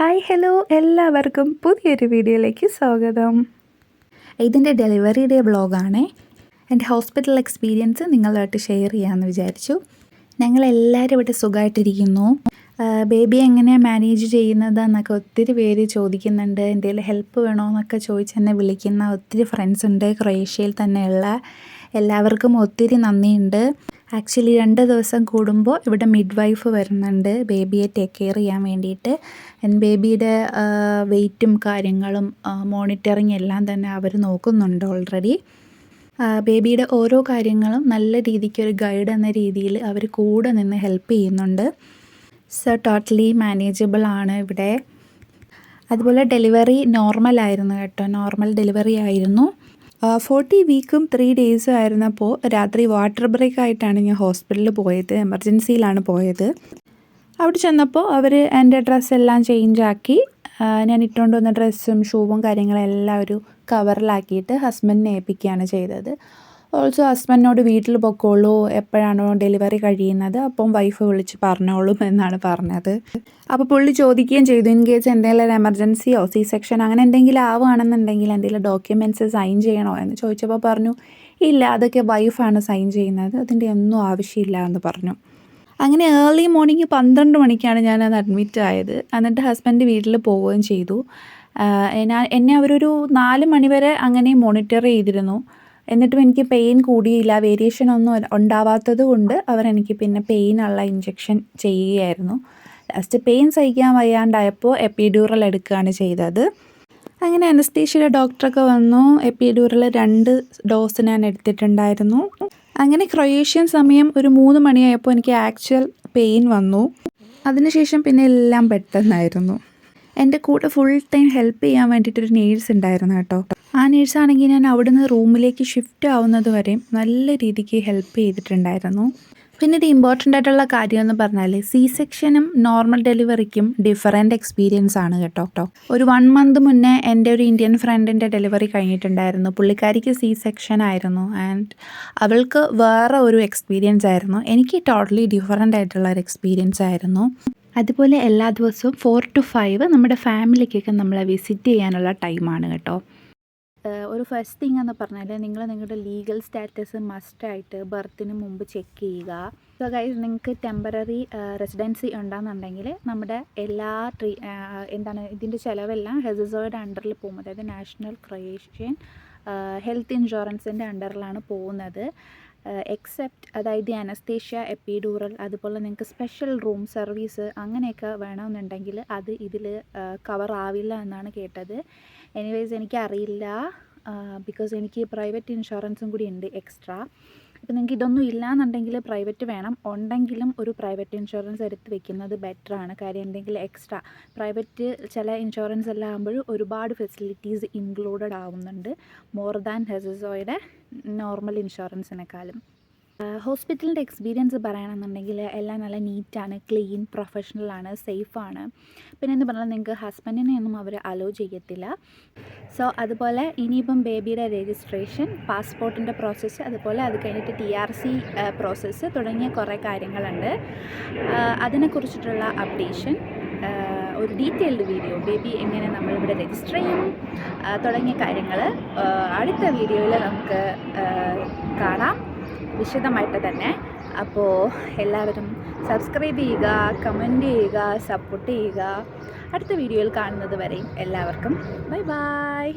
Hi hello എല്ലാവർക്കും പുതിയൊരു വീഡിയോയിലേക്ക് സ്വാഗതം. ഇതിന്റെ ഡെലിവറി ഡേ ബ്ലോഗാണേ എന്റെ ഹോസ്പിറ്റൽ എക്സ്പീരിയൻസ് നിങ്ങളുമായിട്ട് ഷെയർ ചെയ്യാമെന്ന് വിചാരിച്ചു. ഞങ്ങളെല്ലാവരും ഇവിടെ സുഖമായിട്ടിരിക്കുന്നു ബേബി എങ്ങനെയാണ് മാനേജ് ചെയ്യുന്നത് എന്നൊക്കെ ഒത്തിരി പേര് ചോദിക്കുന്നുണ്ട്. എന്തെങ്കിലും ഹെൽപ്പ് വേണോ എന്നൊക്കെ ചോദിച്ച് എന്നെ വിളിക്കുന്ന ഒത്തിരി ഫ്രണ്ട്സ് ഉണ്ട്. ക്രൊയേഷ്യയിൽ തന്നെയുള്ള എല്ലാവർക്കും ഒത്തിരി നന്ദിയുണ്ട്. ആക്ച്വലി രണ്ട് ദിവസം കൂടുമ്പോൾ ഇവിടെ മിഡ് വൈഫ് വരുന്നുണ്ട് ബേബിയെ ടേക്ക് കെയർ ചെയ്യാൻ വേണ്ടിയിട്ട്. ബേബിയുടെ വെയിറ്റും കാര്യങ്ങളും മോണിറ്ററിങ് എല്ലാം തന്നെ അവർ നോക്കുന്നുണ്ട് ഓൾറെഡി ബേബിയുടെ ഓരോ കാര്യങ്ങളും നല്ല രീതിക്ക് ഒരു ഗൈഡ് എന്ന രീതിയിൽ അവർ കൂടെ നിന്ന് ഹെൽപ്പ് ചെയ്യുന്നുണ്ട്. സോ ടോട്ടലി മാനേജബിൾ ആണ് ഇവിടെ. അതുപോലെ ഡെലിവറി നോർമൽ ആയിരുന്നു കേട്ടോ. നോർമൽ ഡെലിവറി ആയിരുന്നു. ഫോർട്ടി വീക്കും ത്രീ ഡേയ്സും ആയിരുന്നപ്പോൾ രാത്രി വാട്ടർ ബ്രേക്ക് ആയിട്ടാണ് ഞാൻ ഹോസ്പിറ്റലിൽ പോയത് എമർജൻസിയിലാണ് പോയത്. അവിടെ ചെന്നപ്പോൾ അവർ എന്റെ ഡ്രസ്സെല്ലാം ചേഞ്ച് ആക്കി ഞാൻ ഇട്ടുകൊണ്ട് വന്ന ഡ്രസ്സും ഷൂവും കാര്യങ്ങളെല്ലാം ഒരു കവറിലാക്കിയിട്ട് ഹസ്ബൻഡിനെ ഏൽപ്പിക്കുകയാണ് ചെയ്തത്. ഓൾസോ ഹസ്ബൻഡിനോട് വീട്ടിൽ പൊക്കോളൂ എപ്പോഴാണോ ഡെലിവറി കഴിയുന്നത് അപ്പം വൈഫ് വിളിച്ച് പറഞ്ഞോളും എന്നാണ് പറഞ്ഞത്. അപ്പോൾ പുള്ളി ചോദിക്കുകയും ചെയ്തു ഇൻ കേസ് എന്തെങ്കിലും എമർജൻസിയോ സി സെക്ഷൻ അങ്ങനെ എന്തെങ്കിലും ആവുകയാണെന്നുണ്ടെങ്കിൽ എന്തെങ്കിലും ഡോക്യുമെന്റ്സ് സൈൻ ചെയ്യണോ? എന്ന് ചോദിച്ചപ്പോൾ പറഞ്ഞു ഇല്ല അതൊക്കെ വൈഫാണ് സൈൻ ചെയ്യുന്നത് അതിന്റെ ഒന്നും ആവശ്യമില്ല എന്ന് പറഞ്ഞു. അങ്ങനെ ഏർലി മോർണിംഗ് പന്ത്രണ്ട് മണിക്കാണ് ഞാൻ അത് അഡ്മിറ്റ് ആയത്. എന്നിട്ട് ഹസ്ബൻഡ് വീട്ടിൽ പോവുകയും ചെയ്തു. ഞാൻ എന്നെ അവരൊരു നാല് മണിവരെ അങ്ങനെ മോണിറ്റർ ചെയ്തിരുന്നു. എന്നിട്ടും എനിക്ക് പെയിൻ കൂടിയില്ല. വേരിയേഷൻ ഒന്നും ഉണ്ടാവാത്തത് കൊണ്ട് അവരെനിക്ക് പിന്നെ പെയിനുള്ള ഇഞ്ചെക്ഷൻ ചെയ്യുകയായിരുന്നു. ലാസ്റ്റ് പെയിൻ സഹിക്കാൻ വയ്യാണ്ടായപ്പോൾ എപ്പിഡ്യൂറൽ എടുക്കുകയാണ് ചെയ്തത്. അങ്ങനെ അനസ്തീഷ്യയുടെ ഡോക്ടറൊക്കെ വന്നു. എപ്പിഡ്യൂറൽ രണ്ട് ഡോസ് ഞാൻ എടുത്തിട്ടുണ്ടായിരുന്നു. അങ്ങനെ ക്രൊയേഷ്യൻ സമയം ഒരു മൂന്ന് മണിയായപ്പോൾ എനിക്ക് ആക്ച്വൽ പെയിൻ വന്നു. അതിനുശേഷം പിന്നെ എല്ലാം പെട്ടെന്നായിരുന്നു. എന്റെ കൂടെ ഫുൾ ടൈം ഹെൽപ്പ് ചെയ്യാൻ വേണ്ടിയിട്ടൊരു നേഴ്സ് ഉണ്ടായിരുന്നു കേട്ടോ. നേഴ്സാണെങ്കിൽ ഞാൻ അവിടുന്ന് റൂമിലേക്ക് ഷിഫ്റ്റ് ആവുന്നത് വരെ നല്ല രീതിക്ക് ഹെൽപ്പ് ചെയ്തിട്ടുണ്ടായിരുന്നു. പിന്നെ ഇത് ഇമ്പോർട്ടന്റ് ആയിട്ടുള്ള കാര്യം എന്ന് പറഞ്ഞാൽ സി സെക്ഷനും നോർമൽ ഡെലിവറിക്കും ഡിഫറെന്റ് എക്സ്പീരിയൻസ് ആണ് കേട്ടോ. കേട്ടോ ഒരു വൺ മന്ത് മുന്നേ എന്റെ ഒരു ഇന്ത്യൻ ഫ്രണ്ടിന്റെ ഡെലിവറി കഴിഞ്ഞിട്ടുണ്ടായിരുന്നു. പുള്ളിക്കാരിക്ക് സി സെക്ഷൻ ആയിരുന്നു ആൻഡ് അവൾക്ക് വേറെ ഒരു എക്സ്പീരിയൻസ് ആയിരുന്നു. എനിക്ക് ടോട്ടലി ഡിഫറെന്റ് ആയിട്ടുള്ള ഒരു എക്സ്പീരിയൻസ് ആയിരുന്നു. അതുപോലെ എല്ലാ ദിവസവും ഫോർ ടു ഫൈവ് നമ്മുടെ ഫാമിലിക്കൊക്കെ നമ്മളെ വിസിറ്റ് ചെയ്യാനുള്ള ടൈമാണ് കേട്ടോ. ഒരു ഫസ്റ്റ് തിങ് എന്ന് പറഞ്ഞാൽ നിങ്ങൾ നിങ്ങളുടെ ലീഗൽ സ്റ്റാറ്റസ് മസ്റ്റായിട്ട് ബർത്തിന് മുമ്പ് ചെക്ക് ചെയ്യുക. സോ ഗൈസ് നിങ്ങൾക്ക് ടെമ്പററി റെസിഡൻസി ഉണ്ടാകുന്നുണ്ടെങ്കിൽ നമ്മുടെ എല്ലാ ട്രീ എന്താണ് ഇതിന്റെ ചിലവെല്ലാം ഹെസിസോയുടെ അണ്ടറിൽ പോകും. അതായത് നാഷണൽ ക്രൊയേഷ്യൻ ഹെൽത്ത് ഇൻഷുറൻസിന്റെ അണ്ടറിലാണ് പോകുന്നത്. എക്സെപ്റ്റ് അതായത് അനസ്തേഷ്യ എപ്പിഡൂറൽ അതുപോലെ നിങ്ങൾക്ക് സ്പെഷ്യൽ റൂം സർവീസ് അങ്ങനെയൊക്കെ വേണമെന്നുണ്ടെങ്കിൽ അത് ഇതിൽ കവർ ആവില്ല എന്നാണ് കേട്ടത്. എനിവേസ് എനിക്കറിയില്ല ബിക്കോസ് എനിക്ക് പ്രൈവറ്റ് ഇൻഷുറൻസും കൂടി ഉണ്ട് എക്സ്ട്രാ അപ്പോൾ നിങ്ങൾക്ക് ഇതൊന്നും ഇല്ലയെന്നുണ്ടെങ്കിൽ പ്രൈവറ്റ് വേണം. ഉണ്ടെങ്കിലും ഒരു പ്രൈവറ്റ് ഇൻഷുറൻസ് എടുത്ത് വെക്കുന്നത് ബെറ്ററാണ് കാര്യം എന്തെങ്കിലും എക്സ്ട്രാ പ്രൈവറ്റ് ചില ഇൻഷുറൻസ് എല്ലാം ആകുമ്പോഴും ഒരുപാട് ഫെസിലിറ്റീസ് ഇൻക്ലൂഡഡ് ആവുന്നുണ്ട്. മോർ ദാൻ ഹെസസോയുടെ നോർമൽ ഇൻഷുറൻസിനെക്കാളും ഹോസ്പിറ്റലിന്റെ എക്സ്പീരിയൻസ് പറയുകയാണെന്നുണ്ടെങ്കിൽ എല്ലാം നല്ല നീറ്റാണ് ക്ലീൻ പ്രൊഫഷണലാണ് സേഫാണ്. പിന്നെ എന്ന് പറഞ്ഞാൽ നിങ്ങൾക്ക് ഹസ്ബൻഡിനെ ഒന്നും അവർ അലോ ചെയ്യത്തില്ല. സോ അതുപോലെ ഇനിയിപ്പം ബേബിയുടെ രജിസ്ട്രേഷൻ പാസ്പോർട്ടിന്റെ പ്രോസസ്സ് അതുപോലെ അത് കഴിഞ്ഞിട്ട് ടി ആർ സി പ്രോസസ്സ് തുടങ്ങിയ കുറേ കാര്യങ്ങളുണ്ട്. അതിനെക്കുറിച്ചിട്ടുള്ള അപ്ഡേഷൻ ഒരു ഡീറ്റെയിൽഡ് വീഡിയോ ബേബി എങ്ങനെ നമ്മളിവിടെ രജിസ്റ്റർ ചെയ്യും തുടങ്ങിയ കാര്യങ്ങൾ അടുത്ത വീഡിയോയിൽ നമുക്ക് കാണാം. വിശദമായിട്ട് തന്നെ. അപ്പോൾ എല്ലാവരും സബ്സ്ക്രൈബ് ചെയ്യുക കമന്റ് ചെയ്യുക സപ്പോർട്ട് ചെയ്യുക. അടുത്ത വീഡിയോയിൽ കാണുന്നത് വരെയും എല്ലാവർക്കും ബൈ ബൈ